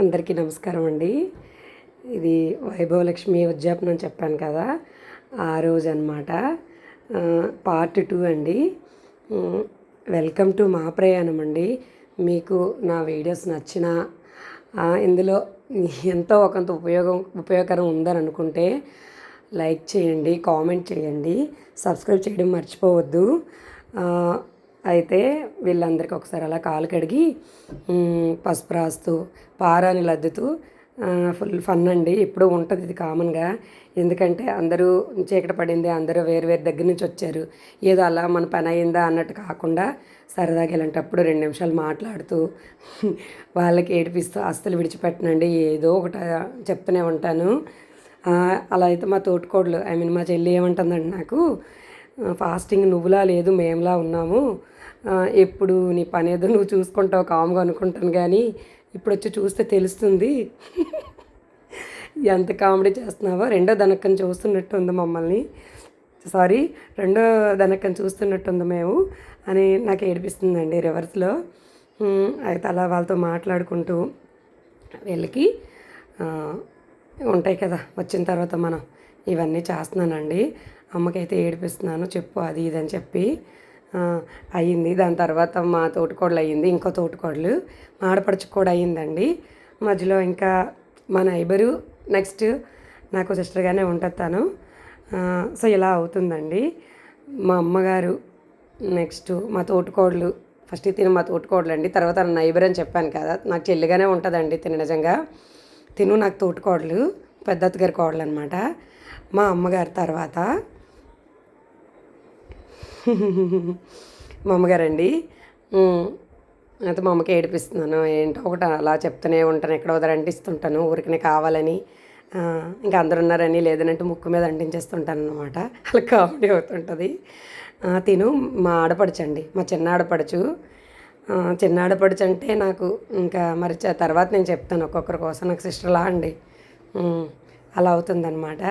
అందరికీ నమస్కారం అండి. ఇది వైభవలక్ష్మి ఉద్యాపనం అని చెప్పాను కదా ఆ రోజు అనమాట పార్ట్ టూ అండి. వెల్కమ్ టు మా ప్రయాణం అండి. మీకు నా వీడియోస్ నచ్చిన ఇందులో ఎంతో ఒకంత ఉపయోగం ఉపయోగకరం ఉందని అనుకుంటే లైక్ చేయండి కామెంట్ చేయండి. సబ్స్క్రైబ్ చేయడం మర్చిపోవద్దు. వీళ్ళందరికీ ఒకసారి అలా కాలు కడిగి పసుపు రాస్తూ పారాని లద్దుతూ ఫుల్ ఫన్ అండి. ఎప్పుడూ ఉంటుంది ఇది కామన్గా. ఎందుకంటే అందరూ చీకటి పడింది అందరూ వేరు వేరు దగ్గర నుంచి వచ్చారు. ఏదో అలా మన పని అయిందా అన్నట్టు కాకుండా సరదాగా ఇలాంటప్పుడు రెండు నిమిషాలు మాట్లాడుతూ వాళ్ళకి ఏడిపిస్తూ అస్సలు విడిచిపెట్టనండి ఏదో ఒకటి చెప్తూనే ఉంటాను. అలా అయితే మా తోటికోడలు ఐ మీన్ మా చెల్లి ఏమంటుందండి నాకు ఫాస్టింగ్ నువ్వులా లేదు మేములా ఉన్నాము. ఎప్పుడు నీ పని ఏదో నువ్వు చూసుకుంటావు కామ్గా అనుకుంటాను కానీ ఇప్పుడు వచ్చి చూస్తే తెలుస్తుంది. ఎంత కామెడీ చేస్తున్నావో. రెండో దనక్కని చూస్తున్నట్టు ఉంది మమ్మల్ని. సారీ రెండో దనక్కని చూస్తున్నట్టుంది మేము అని నాకు ఏడిపిస్తుందండి రివర్స్లో. అయితే అలా వాళ్ళతో మాట్లాడుకుంటూ వీళ్ళకి ఉంటాయి కదా వచ్చిన తర్వాత మనం ఇవన్నీ చేస్తున్నానండి. అమ్మకైతే ఏడిపిస్తున్నాను చెప్పు అది ఇది అని చెప్పి. అయ్యింది. దాని తర్వాత మా తోటికోడలు అయ్యింది ఇంకో తోటికోడలు. మా ఆడపడుచు కూడా అయ్యిందండి. మధ్యలో ఇంకా మా నైబరు నెక్స్ట్ నాకు సిస్టర్గానే ఉంటుంది తను. సో ఇలా అవుతుందండి. మా అమ్మగారు నెక్స్ట్ మా తోటికోడలు ఫస్ట్ తిను మా తోటికోడలు అండి తర్వాత నైబర్ అని చెప్పాను కదా నాకు చెల్లిగానే ఉంటుందండి తిను నిజంగా. తిను నాకు తోటికోడలు పెద్దత్తగారి కోడలు అనమాట మా అమ్మగారి తర్వాత మా అమ్మగారండి. అయితే మా అమ్మకి ఏడిపిస్తున్నాను. ఏంటో ఒకటి అలా చెప్తూనే ఉంటాను. ఎక్కడ వదరంటిస్తుంటాను ఊరికనే కావాలని. ఇంకా అందరు ఉన్నారని లేదనంటే ముక్కు మీద అంటించేస్తుంటాను అనమాట అలా కామెడీ అవుతుంటుంది. తిను. మా ఆడపడుచండి. మా చిన్న ఆడపడుచు. చిన్న ఆడపడుచు అంటే నాకు ఇంకా మరి చ- తర్వాత నేను చెప్తాను ఒక్కొక్కరి కోసం. నాకు సిస్టర్లా అండి. అలా అవుతుందన్నమాట.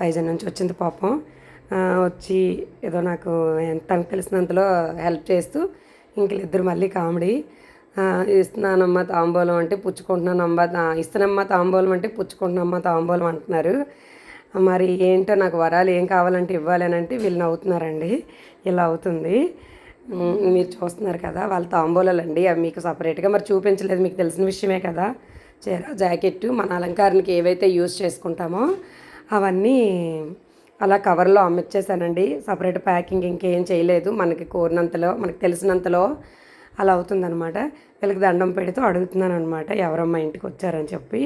వైజాగ్ నుంచి వచ్చింది పాపం. వచ్చి ఏదో నాకు ఎంత తనకు తెలిసినంతలో హెల్ప్ చేస్తూ ఇంక ఇద్దరు మళ్ళీ కామెడీ. ఇస్తున్నానమ్మా తాంబూలం అంటే పుచ్చుకుంటున్నానమ్మా తా- తాంబూలం అంటే పుచ్చుకుంటున్నామ్మా తాంబూలం అంటున్నారు. మరి ఏంటో నాకు వరాలు ఏం కావాలంటే ఇవ్వాలనంటే అంటే వీళ్ళు నవ్వుతున్నారండి. ఇలా అవుతుంది. మీరు చూస్తున్నారు కదా వాళ్ళ తాంబూలాలు అండి. అవి మీకు సపరేట్గా మరి చూపించలేదు మీకు తెలిసిన విషయమే కదా. చీర జాకెట్ మన అలంకారానికి ఏవైతే యూజ్ చేసుకుంటామో అవన్నీ అలా కవర్లో అమ్మిచ్చేసానండి సపరేట్ ప్యాకింగ్ ఇంకేం చేయలేదు. మనకి కోరినంతలో మనకి తెలిసినంతలో అలా అవుతుందనమాట వీళ్ళకి దండం పెడుతూ అడుగుతున్నాను అనమాట ఎవరమ్మ ఇంటికి వచ్చారని చెప్పి.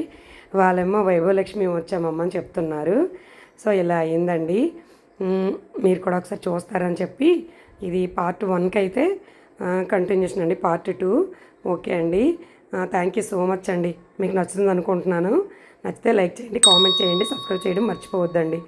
వాళ్ళేమో వైభవలక్ష్మి వచ్చామమ్మ అని చెప్తున్నారు. సో ఇలా అయిందండి. మీరు కూడా ఒకసారి చూస్తారని చెప్పి. ఇది పార్ట్ వన్కి అయితే కంటిన్యూషన్ అండి. Part two. ఓకే అండి. థ్యాంక్ యూ సో మచ్ అండి. మీకు నచ్చుతుంది అనుకుంటున్నాను. నచ్చితే లైక్ చేయండి కామెంట్ చేయండి సబ్స్క్రైబ్ చేయడం మర్చిపోవద్దండి.